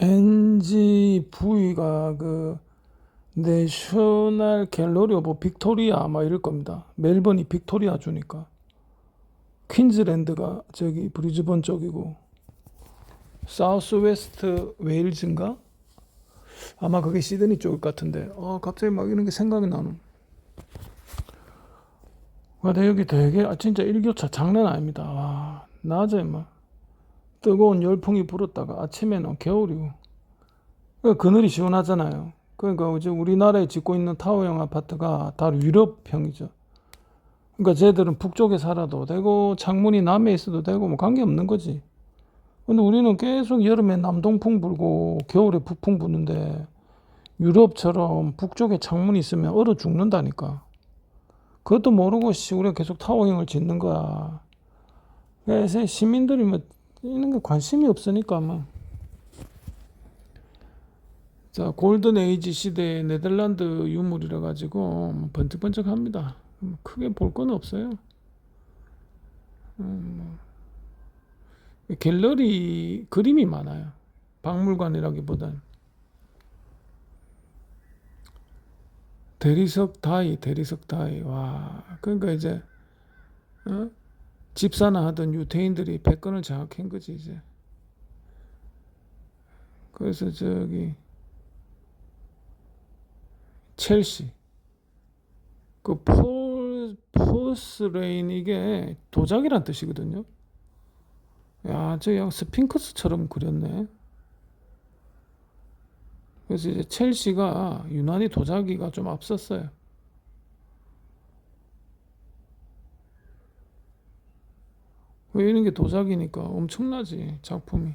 NGV가 그 내셔널 갤러리 오브 빅토리아 막 이럴 겁니다. 멜번이 빅토리아 주니까. 퀸즈랜드가 저기 브리즈번 쪽이고 사우스 웨스트 웨일즈인가? 아마 그게 시드니 쪽 같은데. 아, 갑자기 막 이런 게 생각이 나는. 근데 여기 되게 아, 진짜 일교차 장난 아닙니다. 와, 낮에 막 뜨거운 열풍이 불었다가 아침에는 겨울이고. 그 그늘이 시원하잖아요. 그러니까 이제 우리나라에 짓고 있는 타워형 아파트가 다 유럽형이죠. 그러니까 쟤들은 북쪽에 살아도 되고 창문이 남에 있어도 되고 뭐 관계없는 거지. 근데 우리는 계속 여름에 남동풍 불고 겨울에 북풍 부는데 유럽처럼 북쪽에 창문이 있으면 얼어 죽는다니까. 그것도 모르고 씨 우리가 계속 타워형을 짓는 거야. 그래서 시민들이 뭐 이런 게 관심이 없으니까 뭐. 자, 골든 에이지 시대의 네덜란드 유물이라 가지고 뭐 번쩍번쩍합니다. 뭐 크게 볼 건 없어요. 음, 뭐. 갤러리 그림이 많아요. 박물관이라기보단 대리석 다이, 대리석 다이. 와, 그러니까 이제 어? 집사나 하던 유태인들이 백건을 장악한 거지 이제. 그래서 저기 첼시 그 폴, 포스레인 이게 도자기란 뜻이거든요. 야, 저 양 스핑크스처럼 그렸네. 그래서 이제 첼시가 유난히 도자기가 좀 앞섰어요. 왜 이런 게 도자기니까 엄청나지 작품이.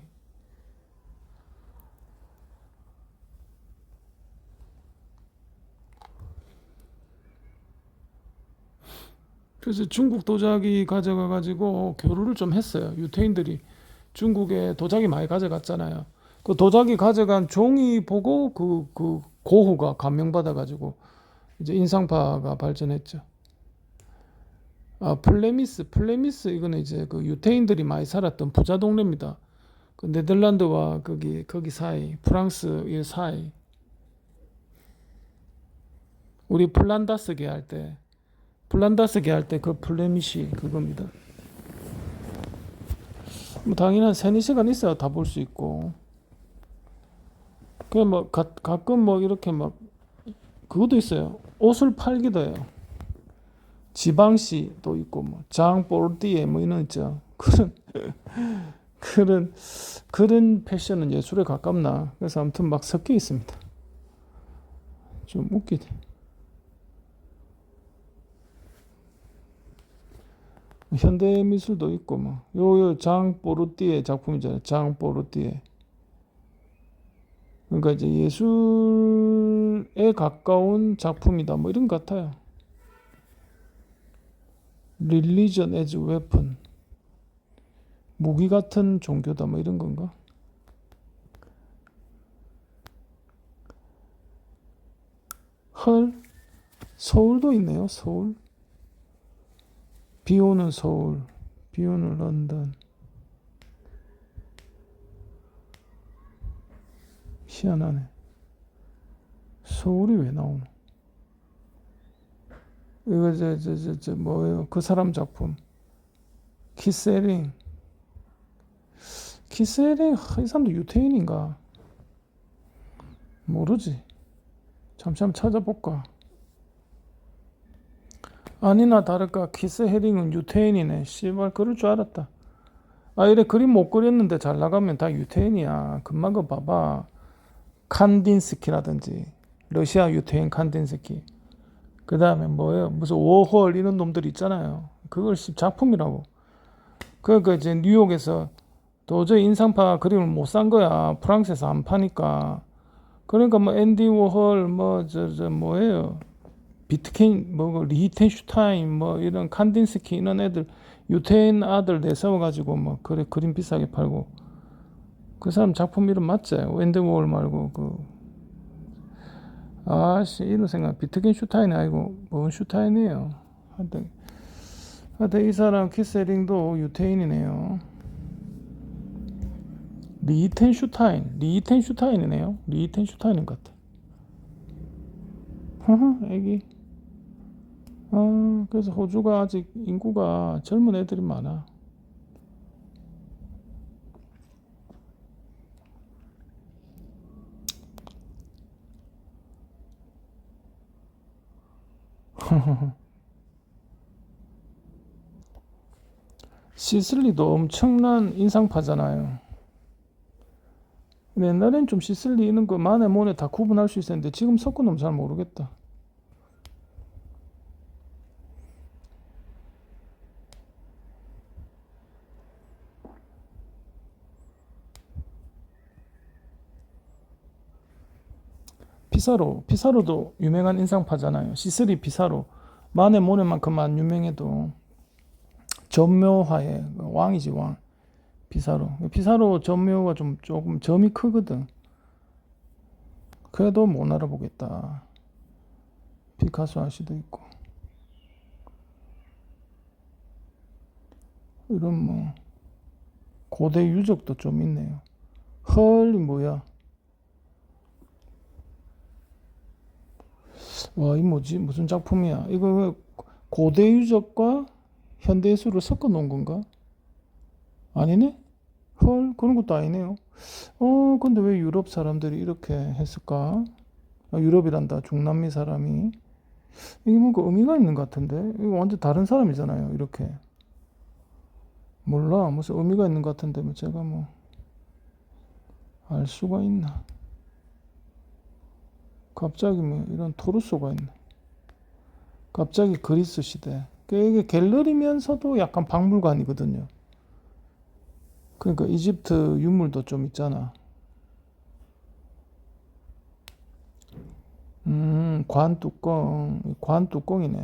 그래서 중국 도자기 가져가 가지고 교류를 좀 했어요. 유태인들이 중국에 도자기 많이 가져갔잖아요. 그 도자기 가져간 종이 보고 그, 그 고흐가 감명받아 가지고 이제 인상파가 발전했죠. 아, 플레미스, 플레미스 이거는 이제 그 유태인들이 많이 살았던 부자 동네입니다. 그 네덜란드와 거기 거기 사이, 프랑스의 사이. 우리 플란다스 계 할 때, 플란다스 계 할 때 그 플레미시 그겁니다. 뭐 당연히 한 세네 시간 있어야 다 볼 수 있고. 그냥 뭐 가, 가끔 뭐 이렇게 막 그것도 있어요. 옷을 팔기도 해요. 지방시도 있고 뭐 장보르디에 뭐 이런 있죠. 그런 그런 그런 패션은 예술에 가깝나. 그래서 아무튼 막 섞여 있습니다. 좀 웃기네. 현대 미술도 있고 뭐 요요 장 보르디에 작품이잖아요. 장 보르디에. 그러니까 이제 예술에 가까운 작품이다. 뭐 이런 것 같아요. Religion as weapon. 무기 같은 종교다. 뭐 이런 건가? 헐. 서울도 있네요. 서울. 비 오는 서울. 비 오는 런던. 희한하네. 서울이 왜 나오노? 이거 저 저 저 저 뭐예요? 그 사람 작품. 키세링. 키세링 이 사람도 유태인인가? 모르지. 잠시 한번 찾아볼까? 아니나 다를까 키스 헤링은 유태인이네. 씨발 그럴 줄 알았다. 아 이래 그림 못 그렸는데 잘 나가면 다 유태인이야. 금방 그 봐봐. 칸딘스키라든지 러시아 유태인 칸딘스키 그 다음에 뭐예요? 무슨 워홀 이런 놈들 있잖아요. 그걸 작품이라고. 그러니까 이제 뉴욕에서 도저히 인상파 그림을 못 산 거야. 프랑스에서 안 파니까. 그러니까 뭐 앤디 워홀 뭐 저 저 뭐예요? 비트케인 뭐 리히텐슈타인 뭐 이런 칸딘스키 이런 애들 유태인 아들 내세워 가지고 뭐 그래 그림 비싸게 팔고. 그 사람 작품 이름 맞지? 웬드월 말고 그 아씨 이런 생각 비트겐 슈타인이 아니고 뭔 슈타인이에요 하여튼 하여튼 이 사람 키세링도 유태인이네요 리텐슈타인, 리텐슈타인이네요. 리텐슈타인인 것 같아. 허허, 애기. 아, 그래서 호주가 아직 인구가 젊은 애들이 많아. 시슬리도 엄청난 인상파잖아요. 옛날엔 좀 시슬리 이런 거 만에 모네 다 구분할 수 있었는데 지금 섞어놓으면 잘 모르겠다. 피사로, 피사로도 유명한 인상파잖아요. 시슬리 피사로. 만에 모네만큼만 유명해도 전묘화의 왕이지 왕. 피사로. 피사로 전묘가 좀 조금 점이 크거든. 그래도 못 알아보겠다. 피카소 아시도 있고. 이런 뭐 고대 유적도 좀 있네요. 헐이 뭐야? 와, 이 뭐지? 무슨 작품이야? 이거 왜 고대 유적과 현대 예술을 섞어 놓은 건가? 아니네? 헐, 그런 것도 아니네요. 어, 근데 왜 유럽 사람들이 이렇게 했을까? 아, 유럽이란다. 중남미 사람이. 이게 뭔가 의미가 있는 것 같은데? 이거 완전 다른 사람이잖아요. 이렇게. 몰라. 무슨 의미가 있는 것 같은데, 뭐 제가 뭐, 알 수가 있나. 갑자기 뭐 이런 토르소가 있네. 갑자기 그리스 시대. 그러니까 이게 갤러리면서도 약간 박물관이거든요. 그러니까 이집트 유물도 좀 있잖아. 음, 관 뚜껑, 관 뚜껑이네.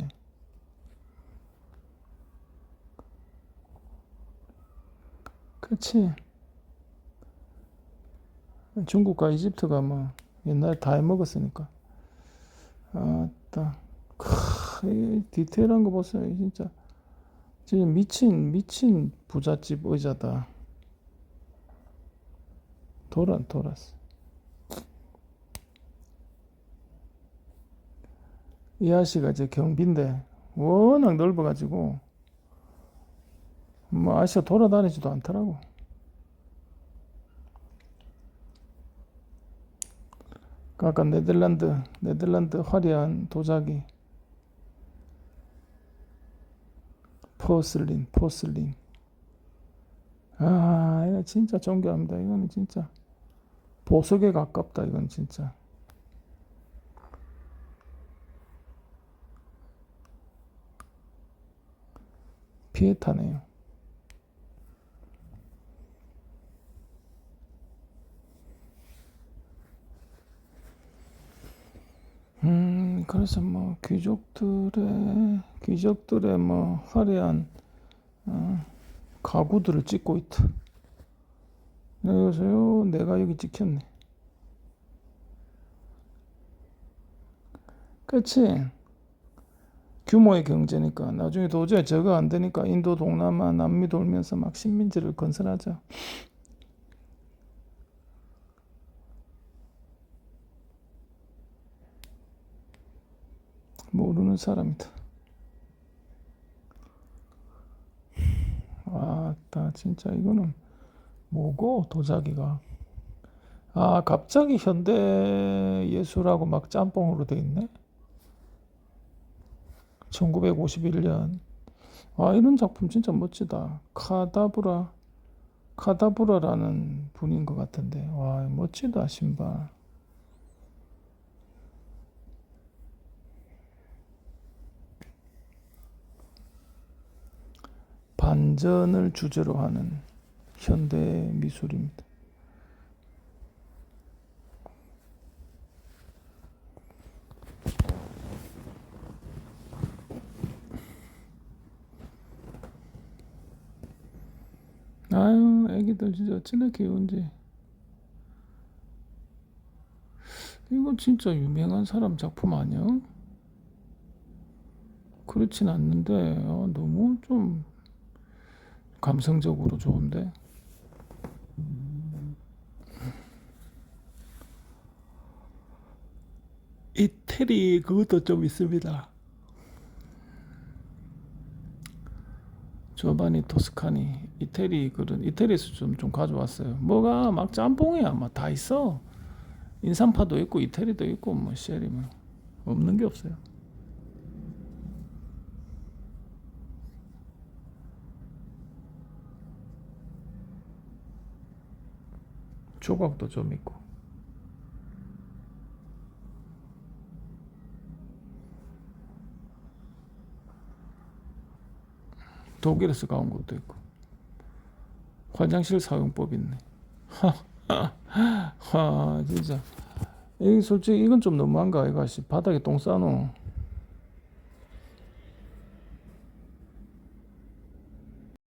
그렇지. 중국과 이집트가 뭐 옛날에 다 해먹었으니까. 아따, 크, 이 디테일한 거 보세요. 진짜, 진짜 미친 미친 부잣집 의자다. 돌아 돌았어. 이 아씨가 이제 경비인데 워낙 넓어가지고 뭐 아씨가 돌아다니지도 않더라고. 그 아까 네덜란드 네덜란드 화려한 도자기. 포슬린 포슬린. 아 이거 진짜 존경합니다. 이거는 진짜 보석에 가깝다 이건 진짜. 피에타네요 음 그래서 뭐 귀족들의 귀족들의 뭐 화려한 어, 가구들을 찍고 있다. 여보세요 내가 여기 찍혔네. 그치? 규모의 경제니까. 나중에 도저히 저거 안 되니까 인도 동남아 남미 돌면서 막 식민지를 건설하자 모르는 사람이다. 아따 진짜 이거는 뭐고 도자기가? 아 갑자기 현대 예술하고 막 짬뽕으로 돼 있네? 1951년. 아 이런 작품 진짜 멋지다. 카다브라 카다브라라는 분인 것 같은데. 와 멋지다 신발 반전을 주제로 하는 현대 미술입니다. 아유, 애기들 진짜 어찌나 귀여운지. 이거 진짜 유명한 사람 작품 아니야? 그렇진 않는데, 어, 너무 좀 감성적으로 좋은데 이태리 그것도 좀 있습니다. 조바니 토스카니 이태리 그런 이태리에서 좀, 좀 가져왔어요. 뭐가 막 짬뽕이야 막 다 있어. 인삼파도 있고 이태리도 있고 뭐 쉐리 뭐 없는 게 없어요. 조각도 좀 있고. 독일에서 가온 것도 있고. 화장실 사용법 있네. 하, 진짜. 이 솔직히 이건 좀 너무한가 이거 씨 바닥에 똥 싸노.